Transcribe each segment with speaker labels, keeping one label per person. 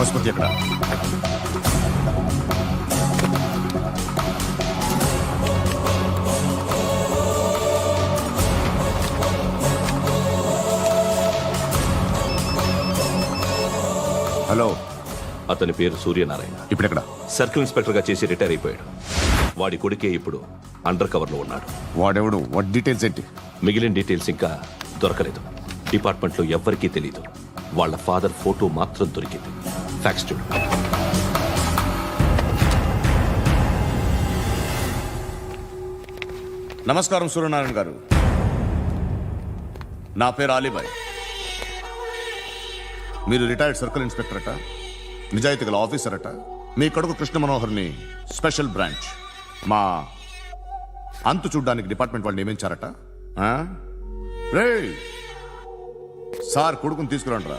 Speaker 1: పశుపతి ఎక్కడ హలో.
Speaker 2: అతని పేరు సూర్యనారాయణ.
Speaker 1: ఇప్పుడెక్కడ?
Speaker 2: సర్కిల్ ఇన్స్పెక్టర్గా చేసి రిటైర్ అయిపోయాడు. వాడి కొడుకే ఇప్పుడు అండర్ కవర్లో ఉన్నాడు.
Speaker 1: వాడెవడు? వాట్ డీటెయిల్స్ ఏంటి?
Speaker 2: మిగిలిన డీటెయిల్స్ ఇంకా దొరకలేదు. డిపార్ట్మెంట్లో ఎవ్వరికీ తెలియదు వాళ్ళ ఫాదర్ ఫోటో మాత్రం దొరికింది. ఫ్యాక్స్ చూడు
Speaker 1: నమస్కారం సూర్యనారాయణ గారు. నా పేరు అలీబాయ్ మీరు రిటైర్డ్ సర్కిల్ ఇన్స్పెక్టర్ అట నిజాయితీ గల ఆఫీసర్ అట. మీ కొడుకు కృష్ణ మనోహర్ని స్పెషల్ బ్రాంచ్ మా అంతు చూడ్డానికి డిపార్ట్మెంట్ వాళ్ళు నియమించారట. ఆ? రేయ్! సార్ కొడుకుని తీసుకురండి రా.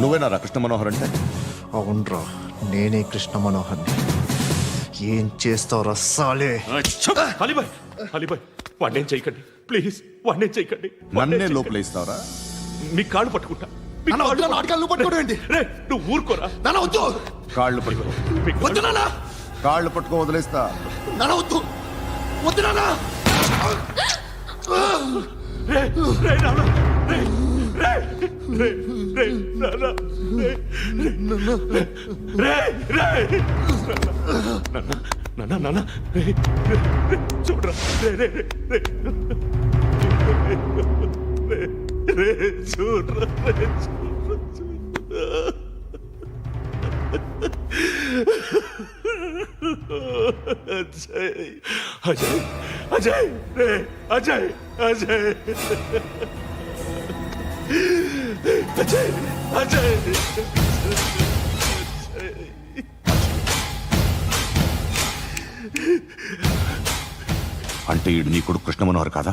Speaker 1: నువ్వేనా రా కృష్ణ మనోహర్ అంటే?
Speaker 3: అవునరా నేనే కృష్ణ మనోహర్ని ఏం చేస్తావు రస్సాలే
Speaker 2: అలీబాయ్ అలీబాయ్ వాడినేం చేయకండి. ప్లీజ్ వాడినేం చేయకండి.
Speaker 1: నన్నే లోపల ఇస్తావరా
Speaker 2: మీ కాళ్ళు పట్టుకుంటా.
Speaker 3: నువ్వు పట్టుకోవడం ఏంటి?
Speaker 2: రే నువ్వు ఊరుకోరా.
Speaker 3: నాన్న వద్దు.
Speaker 1: కాళ్ళు పట్టుకో.
Speaker 3: వద్దు నాన్న.
Speaker 1: కాళ్ళు పట్టుకో వదిలేస్తా
Speaker 3: నాన్న వద్దు వద్దు నాన్న
Speaker 2: రే రే నాన్న రే చూడరా రే రే రే రే రే రే చూడరా రే చూడరా చూడరా అజయ్ అజయ్ అజయ్ రే అజయ్ అజయ్ అజయ్ అజయ్
Speaker 1: అంటే ఈడు నీ కొడుకు కృష్ణ మనోహర్ కాదా?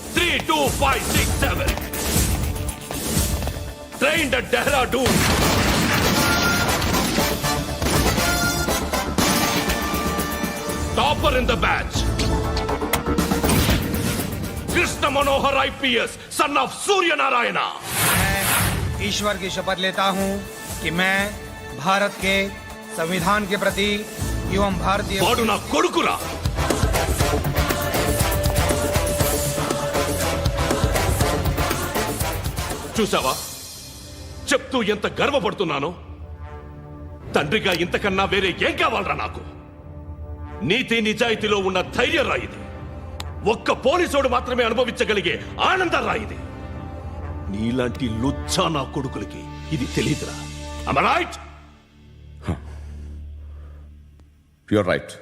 Speaker 2: three two five six seven. Train the Dehra Doom. Topper in the batch. Krishna Manohar IPS, son of Surya Narayana.
Speaker 4: मैं ईश्वर की शपथ लेता हूँ कि मैं भारत के संविधान के प्रति एवं भारतीय
Speaker 2: చూసావా చెప్తూ ఎంత గర్వపడుతున్నానో? తండ్రిగా ఇంతకన్నా వేరే ఏం కావాలరా నాకు? నీతి నిజాయితీలో ఉన్న ధైర్యం రా ఇది. ఒక్క పోలీసోడు మాత్రమే అనుభవించగలిగే ఆనందం రా ఇది. నీలాంటి లుచ్చా నా కొడుకులకి ఇది తెలియదురా. రైట్
Speaker 1: యువర్ రైట్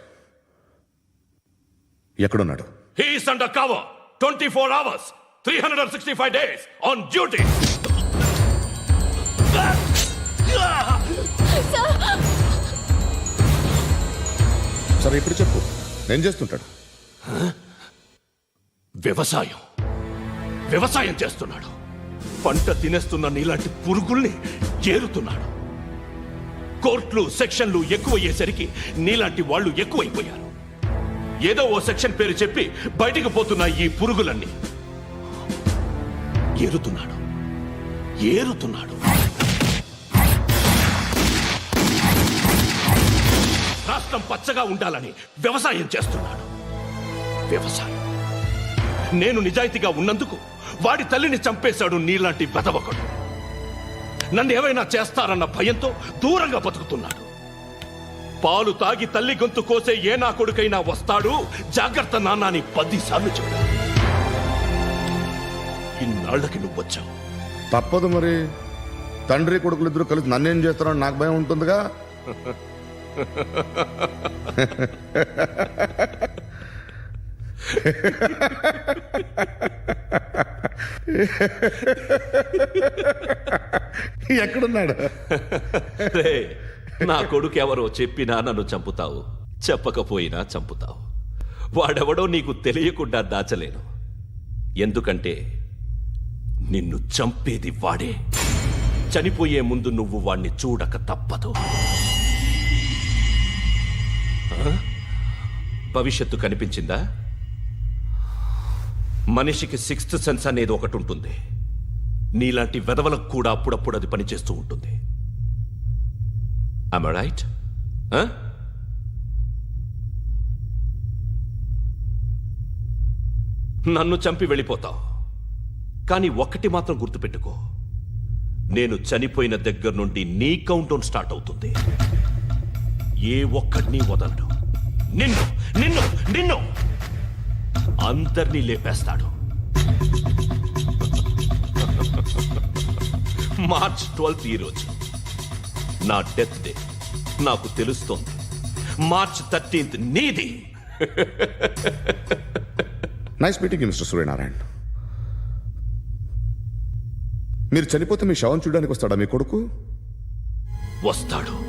Speaker 1: ఎక్కడున్నాడు?
Speaker 2: He's undercover 24 hours, 365 days on duty.
Speaker 1: సరే ఇప్పుడు చెప్పు. నేను చేస్తుంటాడు.
Speaker 2: వ్యవసాయం. వ్యవసాయం చేస్తున్నాడు. పంట తినేస్తున్న నీలాంటి పురుగుల్ని చేరుతున్నాడు కోర్టులు సెక్షన్లు ఎక్కువయ్యేసరికి నీలాంటి వాళ్ళు ఎక్కువైపోయారు. ఏదో ఓ సెక్షన్ పేరు చెప్పి బయటికి పోతున్న ఈ పురుగులన్నీ ఏరుతున్నాడు. ఏరుతున్నాడు. రాష్ట్రం పచ్చగా ఉండాలని వ్యవసాయం చేస్తున్నాడు. వ్యవసాయం. నేను నిజాయితీగా ఉన్నందుకు వాడి తల్లిని చంపేశాడు నీలాంటి వెతవకుడు నన్ను ఏమైనా చేస్తారన్న భయంతో దూరంగా బతుకుతున్నాడు. పాలు తాగి తల్లి గొంతు కోసే ఏ నా కొడుకైనా వస్తాడు? జాగ్రత్త నాన్నని పదిసార్లు చెప్పాడు ఇన్నాళ్ళకి నువ్వు వచ్చావు.
Speaker 1: తప్పదు మరి. తండ్రి కొడుకులు ఇద్దరు కలిసి నన్నేం చేస్తారని నాకు భయం ఉంటుందిగా. ఎక్కడున్నాడు?
Speaker 2: రే, నా కొడుకు ఎవరో చెప్పినా నన్ను చంపుతావు. చెప్పకపోయినా చంపుతావు. వాడెవడో నీకు తెలియకుండా దాచలేను. ఎందుకంటే నిన్ను చంపేది వాడే. చనిపోయే ముందు నువ్వు వాణ్ణి చూడక తప్పదు. భవిష్యత్తు కనిపించిందా? మనిషికి సిక్స్త్ సెన్స్ అనేది ఒకటి ఉంటుంది. నీలాంటి వెధవలకు కూడా అప్పుడప్పుడు అది పనిచేస్తూ ఉంటుంది. ఐమ్ I నన్ను చంపి వెళ్ళిపోతావు. కానీ ఒక్కటి మాత్రం గుర్తుపెట్టుకో. నేను చనిపోయిన దగ్గర నుండి నీ కౌంటౌన్ స్టార్ట్ అవుతుంది. ఏ ఒక్కడిని వదలడు. నిన్ను నిన్ను నిన్ను! అందరినీ లేపేస్తాడు. మార్చ్ ట్వెల్త్ ఈరోజు నా డెత్ డే. నాకు తెలుస్తోంది. మార్చ్ థర్టీన్త్ నీది.
Speaker 1: నైస్ మీటింగ్ మిస్టర్ సూర్యనారాయణ మీరు చనిపోతే మీ శవం చూడడానికి వస్తాడా మీ కొడుకు?
Speaker 2: వస్తాడు.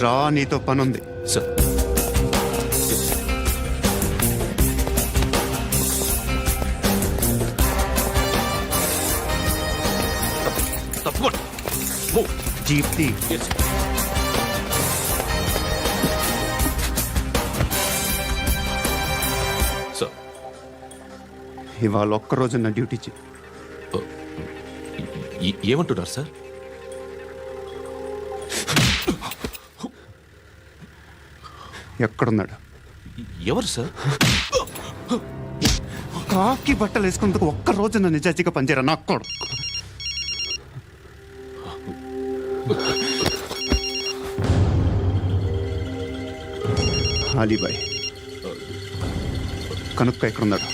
Speaker 5: రా నీతో పని ఉంది
Speaker 2: సార్
Speaker 5: ఇవాళ ఒక్క రోజు నా డ్యూటీ
Speaker 2: ఏ- ఏమంటున్నారు సార్
Speaker 5: ఎక్కడున్నాడు?
Speaker 2: ఎవరు సార్?
Speaker 5: కాకి బట్టలు వేసుకున్నందుకు ఒక్క రోజు నా నిజాజీగా పనిచేయరా నాకు కొడుకు? అలీబాయ్ కనుక్క ఎక్కడున్నాడు?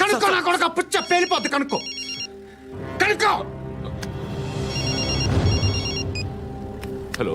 Speaker 5: కనుక్కో నా కొడుకు పుచ్చ పేలిపోద్ది కనుక్కో. కనుక్కో!
Speaker 2: హలో.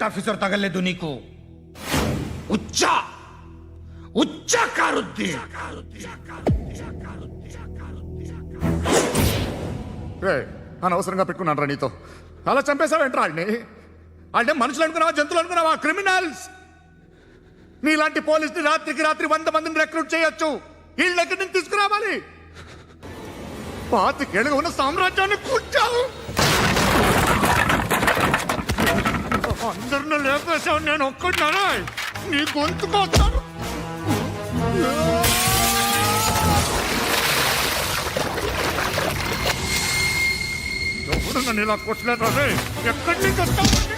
Speaker 6: కరెక్ట్ ఆఫీసర్ తగలేదు నీకు. ఉచ్చ! ఉచ్చ కారుద్ది!
Speaker 7: రే అనవసరంగా పెట్టుకున్నాను రా నీతో. అలా చంపేశావేంట్రా ఆడిని? అంటే మనుషులు అనుకున్నావా జంతువులు అనుకున్నావా క్రిమినల్స్? నీలాంటి పోలీసుని రాత్రికి రాత్రి వంద మందిని రిక్రూట్ చేయొచ్చు. వీళ్ళ దగ్గర నుంచి తీసుకురావాలి? పాతికేళ్ళగా ఉన్న సామ్రాజ్యాన్ని కూర్చావు అందరిని లేపేశావు నేను ఒక్కడినారా నీ గొంతుకొస్తాను ఎవరు నన్ను ఇలా కొట్టలేదా ఎక్కడి నుంచి వస్తావు?